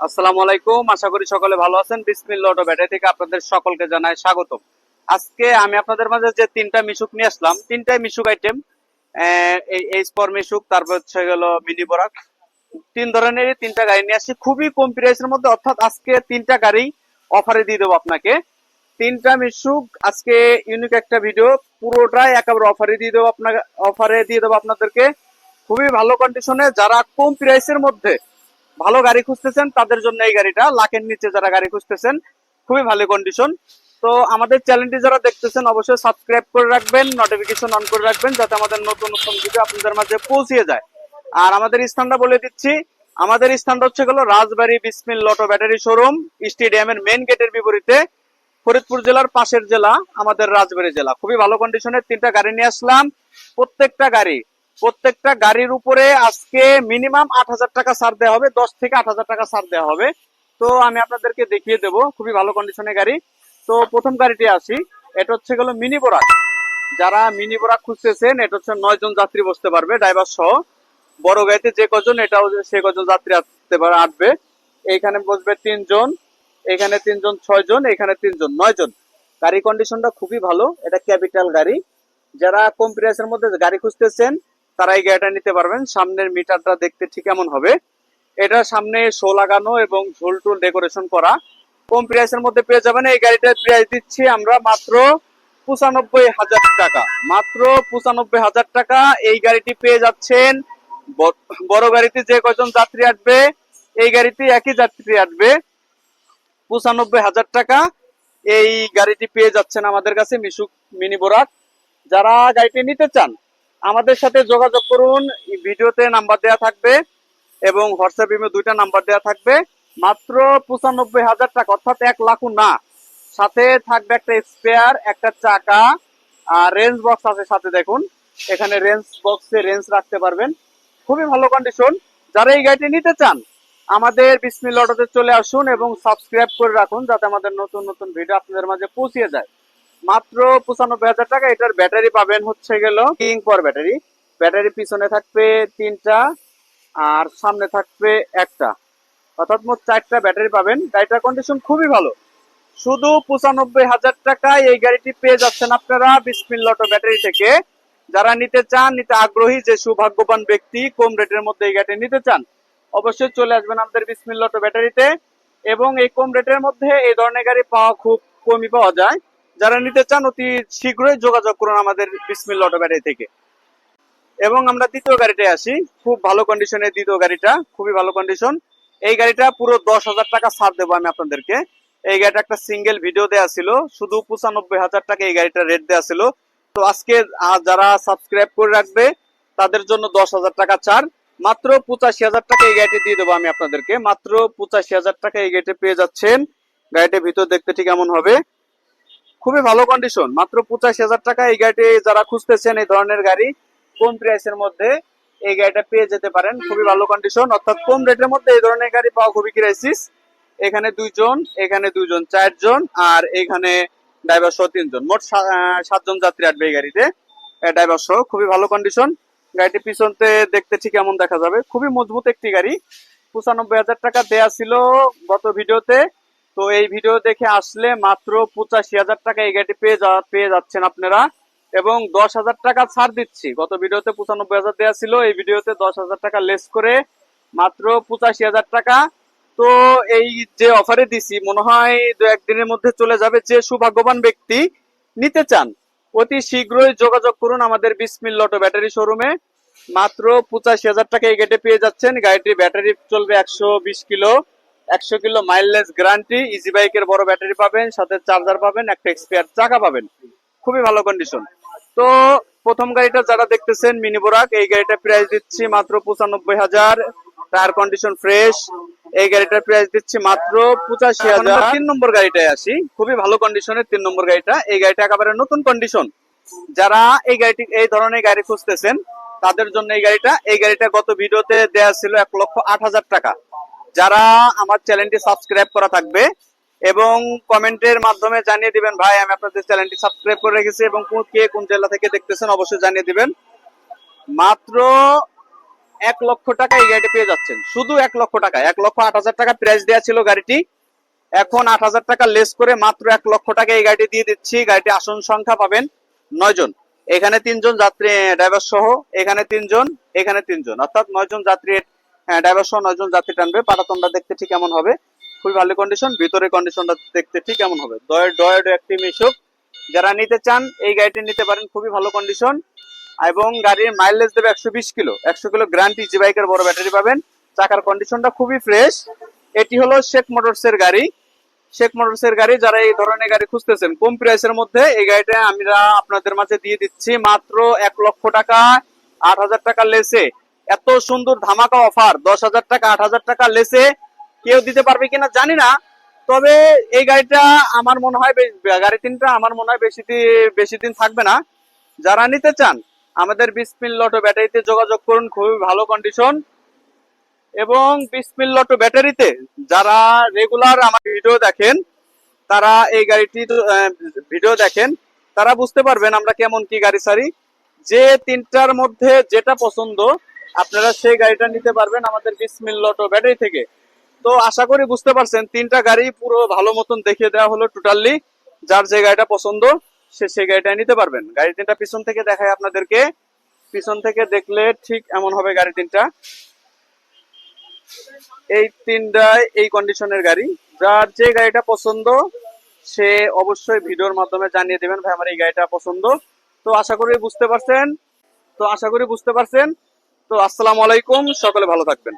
আসসালামু আলাইকুম। আশা করি সকলে ভালো আছেন। বিসমিল্লা অটো ব্যাটারি থেকে আপনাদের সকলকে জানাই স্বাগত আজকে আমি আপনাদের মাঝে যে তিনটা মিশুক নিয়ে আসলাম, তিনটাই মিশুক আইটেম মিশুক, তারপর হচ্ছে গেল মিনি বরাক। তিন ধরনের তিনটা গাড়ি নিয়ে আসছি। খুবই কম প্রাইসের মধ্যে, অর্থাৎ আজকে তিনটা গাড়ি অফারে দিয়ে দেবো আপনাকে। তিনটা মিশুক, আজকে ইউনিক একটা ভিডিও পুরোটাই একেবারে অফারে দিয়ে দেবো আপনাকে অফারে দিয়ে দেবো আপনাদেরকে। খুবই ভালো কন্ডিশনে যারা কম প্রাইসের মধ্যে ভালো গাড়ি খুঁজতেছেন, তাদের জন্য এই গাড়িটা। লাখের নিচে যারা গাড়ি খুঁজতেছেন, খুবই ভালো কন্ডিশন তো আমাদের চ্যানেলটি যারা দেখতেছেন, অবশ্যই সাবস্ক্রাইব করে রাখবেন নোটিফিকেশন অন করে রাখবেন, যাতে আমাদের নতুন নতুন ভিডিও আপনাদের মাঝে পৌঁছিয়ে যায়। আর আমাদের স্থানটা বলে দিচ্ছি, আমাদের স্থানটা হচ্ছে গেল রাজবাড়ি বিসমিল লটো ব্যাটারি শোরুম, স্টেডিয়ামের মেন গেটের বিপরীতে। ফরিদপুর জেলার পাশের জেলা, আমাদের রাজবাড়ি জেলা। খুবই ভালো কন্ডিশনের তিনটা গাড়ি নিয়ে আসলাম। প্রত্যেকটা গাড়ি প্রত্যেকটা গাড়ির উপরে আজকে মিনিমাম আট হাজার টাকা ছাড় দেওয়া হবে, দশ থেকে আট হাজার টাকা ছাড় দেওয়া হবে। তো আমি আপনাদেরকে দেখিয়ে দেব, খুবই ভালো কন্ডিশনের গাড়ি। তো প্রথম গাড়িটি আসি, এটা হচ্ছে গেল মিনি বোরাক। যারা মিনি বোরাক খুঁজতেছেন, এটা হচ্ছে নয় জন যাত্রী বসতে পারবে ড্রাইভার সহ। বড় গাড়িতে যে কজন, এটাও সে কজন যাত্রী আসতে পারে, আসবে। এইখানে বসবে তিনজন এখানে তিনজন ছয় জন, এখানে তিনজন নয় জন। গাড়ি কন্ডিশনটা খুবই ভালো, এটা ক্যাপিটাল গাড়ি। যারা কম প্রাইসের মধ্যে গাড়ি খুঁজতেছেন তারা এই গাড়িটা নিতে পারবেন। সামনের মিটারটা দেখতে ঠিক এমন হবে। এটা সামনে শো লাগানো এবং ঝোল টুল ডেকোরেশন করা। কম প্রাইসের মধ্যে পেয়ে যাবেন। এই গাড়িটার প্রাইস দিচ্ছি আমরা মাত্র পঁচানব্বই হাজার টাকা। মাত্র পঁচানব্বই হাজার টাকা এই গাড়িটি পেয়ে যাচ্ছেন। বড় গাড়িতে যে কজন যাত্রী আসবে, এই গাড়িতে একই যাত্রী আসবে। পঁচানব্বই হাজার টাকা এই গাড়িটি পেয়ে যাচ্ছেন আমাদের কাছে মিশুক মিনি বোরাক। যারা গাড়িটি নিতে চান আমাদের সাথে যোগাযোগ করুন ভিডিওতে নাম্বার দেওয়া থাকবে এবং হোয়াটসঅ্যাপ ইমে দুইটা নাম্বার দেওয়া থাকবে। মাত্র পঁচানব্বই হাজার টাকা, অর্থাৎ এক লাখও না। সাথে থাকবে একটা স্পেয়ার একটা চাকা, আর রেঞ্জ বক্স আছে সাথে দেখুন। এখানে রেঞ্জ বক্সে রেঞ্জ রাখতে পারবেন। খুবই ভালো কন্ডিশন যারা এই গাড়িটি নিতে চান, আমাদের বিসমিল অটোতে চলে আসুন এবং সাবস্ক্রাইব করে রাখুন, যাতে আমাদের নতুন নতুন ভিডিও আপনাদের মাঝে পৌঁছে যায়। মাত্র পঁচানব্বই হাজার টাকা। এটার ব্যাটারি পাবেন হচ্ছে গেল কিং পর ব্যাটারি। ব্যাটারি পিছনে থাকবে তিনটা আর সামনে থাকবে একটা। অর্থাৎ মোট চারটা ব্যাটারি পাবেন। গাড়িটার কন্ডিশন খুবই ভালো। শুধু পঁচানব্বই হাজার টাকায় এই গাড়িটি পেয়ে যাচ্ছেন আপনারা বিসমিল অটো ব্যাটারি থেকে। যারা নিতে চান, নিতে আগ্রহী যে সৌভাগ্যবান ব্যক্তি কম রেটের মধ্যে এই গাড়িটি নিতে চান, অবশ্যই চলে আসবেন আমাদের বিসমিল অটো ব্যাটারিতে। এবং এই কম রেটের মধ্যে এই ধরনের গাড়ি পাওয়া খুব কমই পাওয়া যায়। যারা নিতে চান, অতি শীঘ্রই যোগাযোগ করুন আমাদের বিসমিল অটো ব্যাটারি থেকে। এবং আমরা দ্বিতীয় গাড়িতে আসি। খুব ভালো কন্ডিশনের দ্বিতীয় গাড়িটা, খুবই ভালো কন্ডিশন এই গাড়িটা পুরো দশ হাজার টাকা ছাড় দেবো আমি আপনাদেরকে। এই গাড়িটা একটা সিঙ্গেল ভিডিও দেওয়া ছিল, শুধু পঁচানব্বই হাজার টাকা এই গাড়িটা রেট দেওয়া ছিল। তো আজকে যারা সাবস্ক্রাইব করে রাখবে, তাদের জন্য দশ হাজার টাকা ছাড়। মাত্র পঁচাশি হাজার টাকা এই গাড়িটি দিয়ে দেবো আমি আপনাদেরকে। মাত্র পঁচাশি হাজার টাকা এই গাড়িটি পেয়ে যাচ্ছেন। গাড়িটির ভিতর দেখতে ঠিক এমন হবে। খুবই ভালো কন্ডিশন মাত্র পঁচাশি হাজার টাকা এই গাড়িটি যারা খুঁজতেছেন এই ধরনের গাড়ি, কম প্রাইসের মধ্যে এই গাড়িটা পেয়ে যেতে পারেন। খুবই ভালো কন্ডিশন অর্থাৎ কম রেটের মধ্যে এই ধরনের গাড়ি পাওয়া খুবই ক্রাইসিস এখানে দুইজন এখানে দুইজন, চারজন আর এখানে ড্রাইভার সহ তিনজন। মোট সাতজন যাত্রী আসবে এই গাড়িতে। ড্রাইভার সহ খুবই ভালো কন্ডিশন গাড়িটি পিছনতে দেখতে ঠিক এমন দেখা যাবে। খুবই মজবুত একটি গাড়ি। পঁচানব্বই হাজার টাকা দেয়া ছিল গত ভিডিওতে তো এই ভিডিও দেখে আসলে মাত্র পঁচাশি হাজার টাকা এই গাড়িটি পেয়ে যা পেয়ে যাচ্ছেন আপনারা। এবং দশ হাজার টাকা ছাড় দিচ্ছি। গত ভিডিওতে পঁচানব্বই হাজার দেওয়া ছিল। এই ভিডিওতে দশ হাজার টাকা লেস করে মাত্র পঁচাশি হাজার টাকা। তো এই যে অফারে দিছি, মনে হয় দু একদিনের মধ্যে চলে যাবে যে সুভাগ্যবান ব্যক্তি নিতে চান। অতি শীঘ্রই যোগাযোগ করুন আমাদের বিসমিল লটো ব্যাটারি শোরুমে। মাত্র পঁচাশি হাজার টাকা এই গেটে পেয়ে যাচ্ছেন। গাড়িটির ব্যাটারি চলবে একশো বিশ কিলো। একশো কিলো মাইলেজ গ্যারান্টি ইজি বাইকের বড় ব্যাটারি পাবেন সাথে চার্জার পাবেন একটা এক্সপিয়ার চাকা পাবেন। খুবই ভালো কন্ডিশন তো প্রথম গাড়িটা যারা দেখতেছেন মিনি বোরাক এই গাড়িটা প্রাইস দিচ্ছি মাত্র পঁচানব্বই হাজার। টায়ার কন্ডিশন ফ্রেশ এই গাড়িটার প্রাইস দিচ্ছি মাত্র পঁচাশি হাজার। তিন নম্বর গাড়িটায় আসি। খুবই ভালো কন্ডিশনের তিন নম্বর গাড়িটা। এই গাড়িটা একেবারে নতুন কন্ডিশন যারা এই গাড়িটি এই ধরনের গাড়ি খুঁজতেছেন তাদের জন্য এই গাড়িটা। এই গাড়িটা গত ভিডিওতে দেওয়া ছিল এক লক্ষ আট হাজার টাকা। যারা আমার চ্যানেলটি সাবস্ক্রাইব করা থাকবে এবং কমেন্টের মাধ্যমে জানিয়ে দিবেন, ভাই, আমি আপনাদের চ্যানেলটি সাবস্ক্রাইব করে রেখেছি এবং কে কোন জেলা থেকে দেখতেছেন অবশ্যই জানিয়ে দিবেন। মাত্র এক লক্ষ টাকা এই গাড়িটি পেয়ে যাচ্ছেন। শুধু এক লক্ষ টাকা, এক লক্ষ আট হাজার টাকা প্রাইস দেওয়া ছিল গাড়িটি। এখন আট হাজার টাকা লেস করে মাত্র এক লক্ষ টাকা এই গাড়িটি দিয়ে দিচ্ছি। গাড়িটি আসন সংখ্যা পাবেন নয় জন। এখানে তিনজন যাত্রী ড্রাইভার সহ এখানে তিনজন এখানে তিনজন অর্থাৎ নয় জন যাত্রী ড্রাইভার সহ নয় জন যাত্রী টানবে। পাটাতনটা দেখতে ঠিক এমন হবে। খুবই ভালো কন্ডিশন ভিতরে কন্ডিশনটা দেখতে ঠিক এমন হবে। ডয়ের ডয়ের একটি মিশুক। যারা নিতে চান, এই গাড়িটি নিতে পারেন, খুবই ভালো কন্ডিশন এবং গাড়ির মাইলেজ দেবে একশো বিশ কিলো। একশো কিলো গ্রান্ট ইজি বাইকের বড় ব্যাটারি পাবেন। চাকার কন্ডিশনটা খুবই ফ্রেশ এটি হলো শেখ মোটরস এর গাড়ি। শেখ মোটরস এর গাড়ি, যারা এই ধরনের গাড়ি খুঁজতেছেন, কম প্রাইসের মধ্যে এই গাড়িটা আমরা আপনাদের মাঝে দিয়ে দিচ্ছি মাত্র এক লক্ষ টাকা, আট হাজার টাকা লেসে। এত সুন্দর ধামাকা অফার দশ হাজার টাকা, আট হাজার টাকা লেসে কেউ দিতে পারবে কিনা জানি না। তবে এই গাড়িটা আমার মনে হয় গাড়ি তিনটা আমার মনে হয় বেশি বেশি দিন থাকবে না। যারা নিতে চান, আমাদের বিসমিল লটো ব্যাটারিতে যোগাযোগ করুন, খুবই ভালো কন্ডিশন এবং বিসমিল লটো ব্যাটারিতে যারা রেগুলার আমার ভিডিও দেখেন, তারা এই গাড়িটির ভিডিও দেখেন, তারা বুঝতে পারবেন আমরা কেমন কি গাড়ি সারি যে তিনটার মধ্যে যেটা পছন্দ আপনারা সেই গাড়িটা নিতে পারবেন আমাদের বিসমিল লটো ব্যাটারি থেকে। তো আশা করি বুঝতে পারছেন, তিনটা গাড়ি পুরো ভালো মতন দেখিয়ে দেওয়া হলো টোটালি যার যে গাড়িটা পছন্দ, সে সেই গাড়িটা নিতে পারবেন। গাড়ি তিনটা পিছন থেকে দেখায় আপনাদেরকে। পিছন থেকে দেখলে ঠিক এমন হবে গাড়ি তিনটা। এই তিনটায় এই কন্ডিশনের গাড়ি। যার যে গাড়িটা পছন্দ, সে অবশ্যই ভিডিওর মাধ্যমে জানিয়ে দেবেন ভাই, আমার এই গাড়িটা পছন্দ। তো আশা করি বুঝতে পারছেন। তো আশা করি বুঝতে পারছেন। তো আসসালামু আলাইকুম সকলে ভালো থাকবেন।